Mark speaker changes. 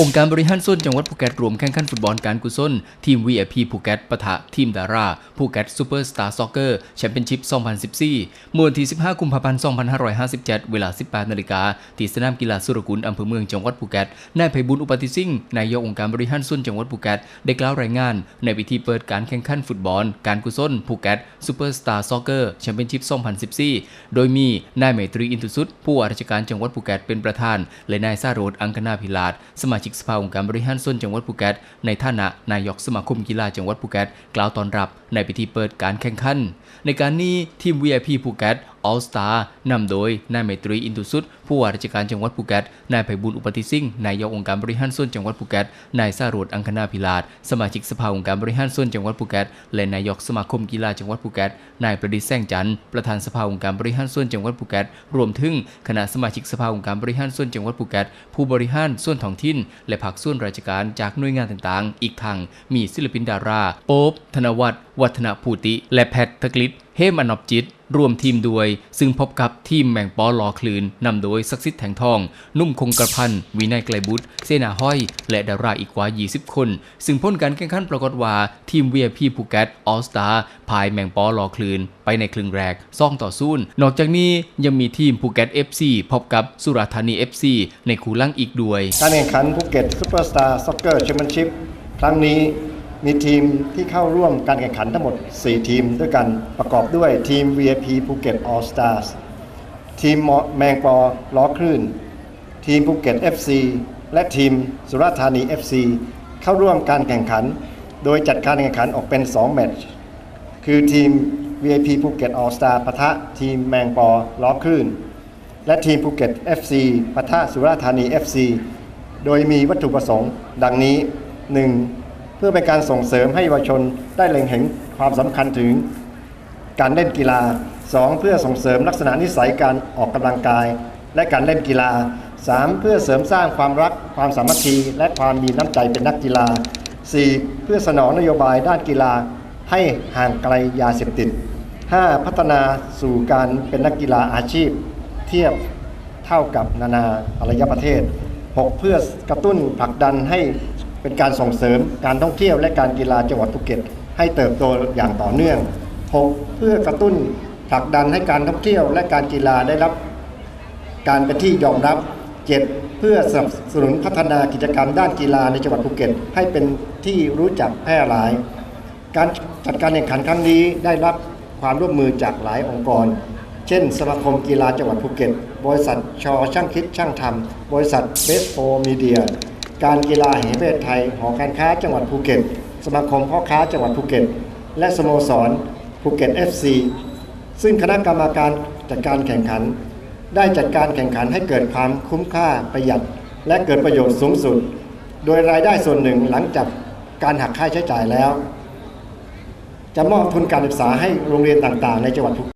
Speaker 1: องค์การบริหารส่วนจังหวัดภูเก็ตรวมแข่งขันฟุตบอลการกุศล ทีม VIP ภูเก็ตปะทะทีมดาราภูเก็ตซูเปอร์สตาร์ซ็อกเกอร์แชมเปี้ยนชิพ 2014เมื่อวันที่ 15 กุมภาพันธ์ 2557 เวลา 18 นาฬิกาที่สนามกีฬาสุรกุลอำเภอเมืองจังหวัดภูเก็ตนายไพบุญอุปติสิ่งห์นายกองค์การบริหารส่วนจังหวัดภูเก็ตได้กล่าวรายงาน ในพิธีเปิดการแข่งขันฟุตบอลการกุศลภูเก็ตซูเปอร์สตาร์ซ็อกเกอร์แชมเปี้ยนชิพ 2014 โดยมีนายเมตรีอินทุสุดผู้ว่าราชการจังหวัดภูเก็ตเป็นประธาน และนายซาโรดอังคณาพิลาศสมาชิกชิกสภาองค์การบริหารส่วนจังหวัดภูเก็ตในฐานะนายกสมาคมกีฬาจังหวัดภูเก็ตกล่าวต้อนรับในพิธีเปิดการแข่งขันในการนี้ทีม VIP ภูเก็ต All Star นำโดยนายเมตรีอินทุสุดผู้ว่าราชการจังหวัดภูเก็ตนายไพบุญอุปติสิงห์นายกองค์การบริหารส่วนจังหวัดภูเก็ตนายซาโรดอังคณาพิลาศสมาชิกสภาองค์การบริหารส่วนจังหวัดภูเก็ตและนายกสมาคมกีฬาจังหวัดภูเก็ตนายประดิษฐ์แสงจันทร์ประธานสภาองค์การบริหารส่วนจังหวัดภูเก็ตรวมถึงคณะสมาชิกสภาองค์การบริหารส่วนจังหวัดภูเก็ตผู้บริหารส่วนท้องถิ่น และภาคส่วนราชการจากหน่วยงานต่างๆ อีกทั้งมีศิลปินดารา โป๊บธนวัฒน์วัฒนภูติ และแพทย์ธกฤษเฮมอนอบจิต ร่วมทีมด้วย ซึ่งพบกับทีมแมงปอลอคลืนนำโดยศักดิ์สิทธิ์แทงทอง นุ่มคงกระพันวินัยไกลบุตรเสนาห้อย และดาราอีกกว่า 20 คน ซึ่งพ้นการแข่งขันปรากฏว่าทีม VIP ภูเก็ตออสตาพายแมงปอลอคลืน ไปในครึ่งแรกซ่องต่อศูนย์นอกจากนี้ยังมีทีมภูเก็ต FC พบกับสุราษฎร์ธานี FC ในคู่ล่างอีกด้วย
Speaker 2: การแข่งขันภูเก็ตซูเปอร์สตาร์ซ็อกเกอร์แชมเปี้ยนชิพครั้งนี้ มีทีมที่เข้าร่วมการแข่งขันทั้งหมด 4 ทีมด้วยกันประกอบด้วยทีม VIP ภูเก็ต All Stars ทีมแมงปอล้อคลื่น ทีมภูเก็ต FC และทีมสุราษฎร์ธานี FC เข้าร่วมการแข่งขัน โดยจัดการแข่งขันออกเป็น 2 แมตช์คือทีม VIP ภูเก็ต All Star ปะทะทีมแมงปอล้อคลื่น และทีมภูเก็ต FC ปะทะสุราษฎร์ธานี FC โดยมีวัตถุประสงค์ ดังนี้ 1. เพื่อเป็นการส่งเสริมให้เยาวชนได้เล็งเห็นความสำคัญถึง การเล่นกีฬา 2. เพื่อส่งเสริมลักษณะนิสัยการออกกำลังกาย และการเล่นกีฬา 3. เพื่อเสริมสร้างความรักความสามัคคี และความมีน้ำใจเป็นนักกีฬา 4. เพื่อสนองนโยบายด้านกีฬาให้ห่างไกลยาเสพติด 5. พัฒนาสู่การเป็นนักกีฬาอาชีพ เทียบเท่ากับนานาอารยประเทศ 6. เพื่อกระตุ้นผลักดันให้ เป็นการส่งเสริมการท่องเที่ยวและการกีฬาจังหวัดภูเก็ต ให้เติบโตอย่างต่อเนื่อง 6. เพื่อกระตุ้นผลักดันให้การท่องเที่ยวและการกีฬาได้รับ การเป็นที่ยอมรับ 7. เพื่อสนับสนุนพัฒนากิจกรรมด้านกีฬาในจังหวัดภูเก็ต ให้เป็นที่รู้จักแพร่หลาย การจัดการแข่งขันครั้งนี้ได้รับความร่วมมือจากหลายองค์กร เช่น สมาคมกีฬาจังหวัดภูเก็ต บริษัทชอช่างคิดช่างทำบริษัทเบสโฟมีเดีย การกีฬาแห่งประเทศไทย หอการค้าจังหวัดภูเก็ต สมาคมพ่อค้าจังหวัดภูเก็ต และสโมสรภูเก็ต FC ซึ่งคณะกรรมการจัดการแข่งขัน ได้จัดการแข่งขันให้เกิดความคุ้มค่าประหยัด และเกิดประโยชน์สูงสุด โดยรายได้ส่วนหนึ่งหลังจากการหักค่าใช้จ่ายแล้ว จะมอบทุนการศึกษาให้โรงเรียนต่างๆ ในจังหวัดภูเก็ต